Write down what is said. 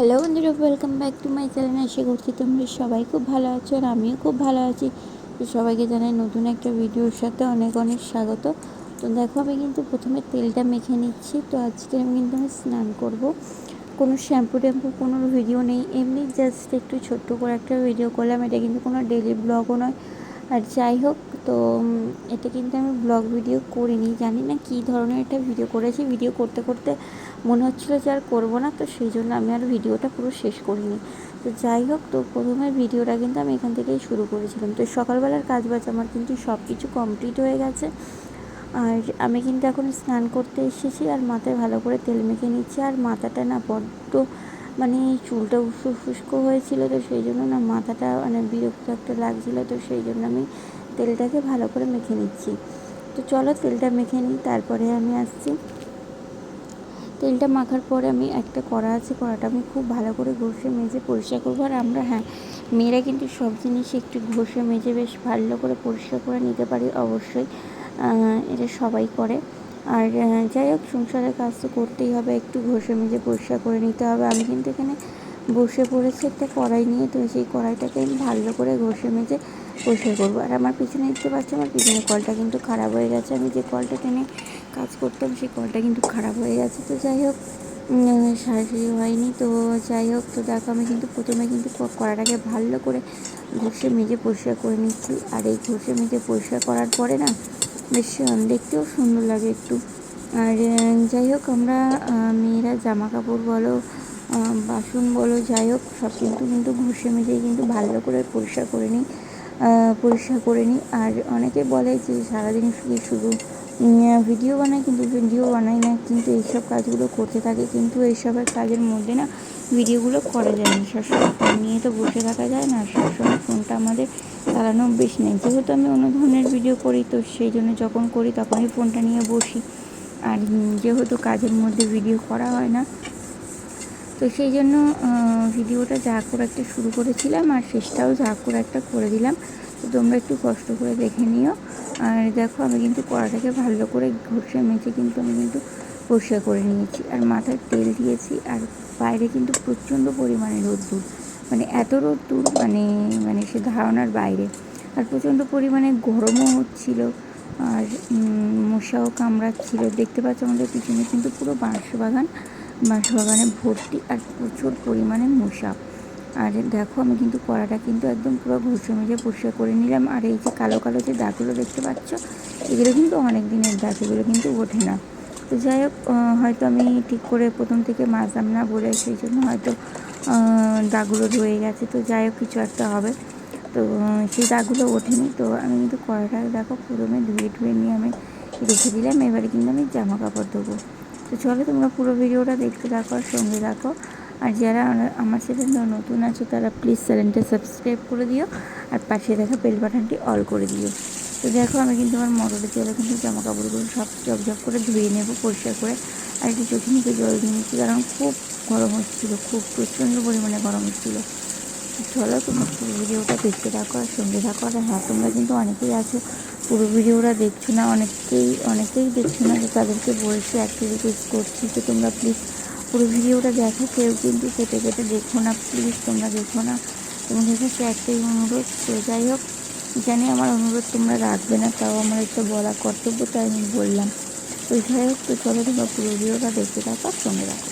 Hello বন্ধুরা welcome back to my channel আশা করছি তোমরা সবাই খুব ভালো আছো আর আমিও খুব ভালো আছি। তো সবাইকে জানাই নতুন একটা ভিডিওর সাথে অনেক অনেক স্বাগত। তো দেখো, আমি কিন্তু প্রথমে তেলটা মেখে নিচ্ছি। তো আজকে আমি কিন্তু আমি স্নান করব। কোনো শ্যাম্পু ট্যাম্পু, কোনো ভিডিও নেই। এমনি জাস্ট একটু ছোট্ট করে একটা ভিডিও করলাম। এটা কিন্তু কোনো ডেলি ব্লগও নয়। আর যাই হোক, তো এটা কিন্তু আমি ব্লগ ভিডিও করিনি। জানি না কী ধরনের একটা ভিডিও করেছি। ভিডিও করতে করতে মনে হচ্ছিল যে আর করব না, তো সেই জন্য আমি আর ভিডিওটা পুরো শেষ করিনি। তো যাই হোক, তো প্রথমে ভিডিওটা কিন্তু আমি এখান থেকেই শুরু করেছিলাম। তো সকালবেলার কাজ বাজ আমার কিন্তু সব কিছু কমপ্লিট হয়ে গেছে। আর আমি কিন্তু এখন স্নান করতে এসেছি আর মাথায় ভালো করে তেল মেখে নিচ্ছি। আর মাথাটা না বড্ড মানে চুলটা উস্কো ফুস্কো হয়েছিল, তো সেই জন্য না মাথাটা মানে বিরক্ত একটা লাগছিল, তো সেই জন্য আমি তেলটাকে ভালো করে মেখে নিচ্ছি। তো চলো তেলটা মেখে নিই, তারপরে আমি আসছি। তেলটা মাখার পরে আমি একটা কড়া আছে, কড়াটা আমি খুব ভালো করে ঘষে মেজে পরিষ্কার করব। আর আমরা হ্যাঁ মেয়েরা কিন্তু সব জিনিস একটু ঘষে মেজে বেশ ভালো করে পরিষ্কার করে নিতে পারি অবশ্যই। এটা সবাই করে। আর যাই হোক, সংসারের কাজ তো করতেই হবে, একটু ঘষে মেজে পরিষ্কার করে নিতে হবে। আমি কিন্তু এখানে বসে পড়েছি একটা কড়াই নিয়ে, তো সেই কড়াইটাকে আমি ভালো করে ঘষে মেজে পরিষ্কার করব। আর আমার পিছনে দেখতে পাচ্ছি, আমার পিছনে কলটা কিন্তু খারাপ হয়ে গেছে। আমি যে কলটা টেনে কাজ করতাম, সেই কলটা কিন্তু খারাপ হয়ে গেছে। তো যাই হোক সারাসারি হয়নি। তো যাই হোক, তো দেখো আমি কিন্তু প্রথমে কিন্তু কড়াটাকে ভালো করে ঘষে মেজে পরিষ্কার করে নিচ্ছি। আর এই ঘষে মেজে পরিষ্কার করার পরে না, বেশ দেখতেও সুন্দর লাগে একটু। আর যাই হোক, আমরা মেয়েরা জামা কাপড় বলো বাসন বলো, যাই হোক, সব কিন্তু কিন্তু ঘষে মেজেই কিন্তু ভালো করে পরিষ্কার করে নিই। পরিষ্কার করে নিই। আর অনেকে বলে যে সারাদিন শুধু শুধু ভিডিও বানাই কিন্তু ভিডিও বানাই না, কিন্তু এইসব কাজগুলো করতে থাকে, কিন্তু এইসবের কাজের মধ্যে না ভিডিওগুলো করা যায় না। সবসময় ফোন নিয়ে তো বসে থাকা যায় না, সবসময় ফোনটা আমাদের চালানো বেশ নেই। যেহেতু আমি অন্য ধরনের ভিডিও করি, তো সেই জন্য যখন করি তখনই ফোনটা নিয়ে বসি। আর যেহেতু কাজের মধ্যে ভিডিও করা হয় না, তো সেই জন্য ভিডিওটা যা করে একটা শুরু করেছিলাম, আর শেষটাও যা করে একটা করে দিলাম। তো তোমরা একটু কষ্ট করে দেখে নিও। আর দেখো, আমি কিন্তু কড়াটাকে ভালো করে ঘষে মেঝে কিন্তু আমি কিন্তু পরিষ্কার করে নিয়েছি। আর মাথায় তেল দিয়েছি, আর বাইরে কিন্তু প্রচণ্ড পরিমাণে রোদ্দুর। মানে এত রোদ্দুর মানে মানে সে ধারণার বাইরে। আর প্রচণ্ড পরিমাণে গরমও হচ্ছিল, আর মশাও কামড়াচ্ছিল। দেখতে পাচ্ছ আমাদের পিছনে কিন্তু পুরো বাঁশ বাগান বাঁশ বাগানে ভর্তি, আর প্রচুর পরিমাণে মশা। আর দেখো, আমি কিন্তু কড়াটা কিন্তু একদম পুরো ঘষে মেজে পরিষ্কার করে নিলাম। আর এই যে কালো কালো যে দাগগুলো দেখতে পাচ্ছ, এগুলো কিন্তু অনেক দিনের দাগ, এগুলো কিন্তু ওঠে না। তো যাই হোক হয়তো আমি ঠিক করে প্রথম থেকে মাজলাম না বলে সেই জন্য হয়তো দাগগুলো রয়ে গেছে। তো যাই হোক, কিছু একটা হবে। তো সেই দাগগুলো ওঠেনি। তো আমি কিন্তু কড়াটা দেখো প্রথমে ধুয়ে ধুয়ে নিয়ে আমি রেখে দিলাম। এবারে কিন্তু আমি জামা কাপড় দেবো তো চলো, তোমরা পুরো ভিডিওটা দেখতে থাকো আর সঙ্গে রাখো আর যারা আমার চ্যানেল নতুন আছো, তারা প্লিজ চ্যানেলটা সাবস্ক্রাইব করে দিও আর পাশে দেখা বেল বাটনটি অল করে দিও। তো দেখো, আমি কিন্তু আমার মটরে জলে কিন্তু জামা কাপড়গুলো সব জব জব করে ধুয়ে নেব, পরিষ্কার করে। আর একটু চোখে মুখে জল দিয়ে নিচ্ছি, কারণ খুব গরম হচ্ছিল, খুব প্রচণ্ড পরিমাণে গরম হচ্ছিল। চলো, তোমরা পুরো ভিডিওটা দেখতে থাকো আর সঙ্গে থাকো। আর হ্যাঁ তোমরা কিন্তু অনেকেই আছো, পুরো ভিডিওটা দেখছ না অনেকেই অনেকেই দেখছ না যে তাদেরকে বলছি একটা রিকোয়েস্ট করছি যে তোমরা প্লিজ পুরো ভিডিওটা দেখো, কেউ কিন্তু কেটে কেটে দেখো না প্লিজ তোমরা দেখো না। তোমাদের কাছে একটাই অনুরোধ, তো যাই হোক, জানি আমার অনুরোধ তোমরা রাখবে না, তাও আমার একটা বলা কর্তব্য, তাই আমি বললাম। তো যাই হোক, তো চলো তোমরা পুরো ভিডিওটা দেখতে থাকো সঙ্গে রাখো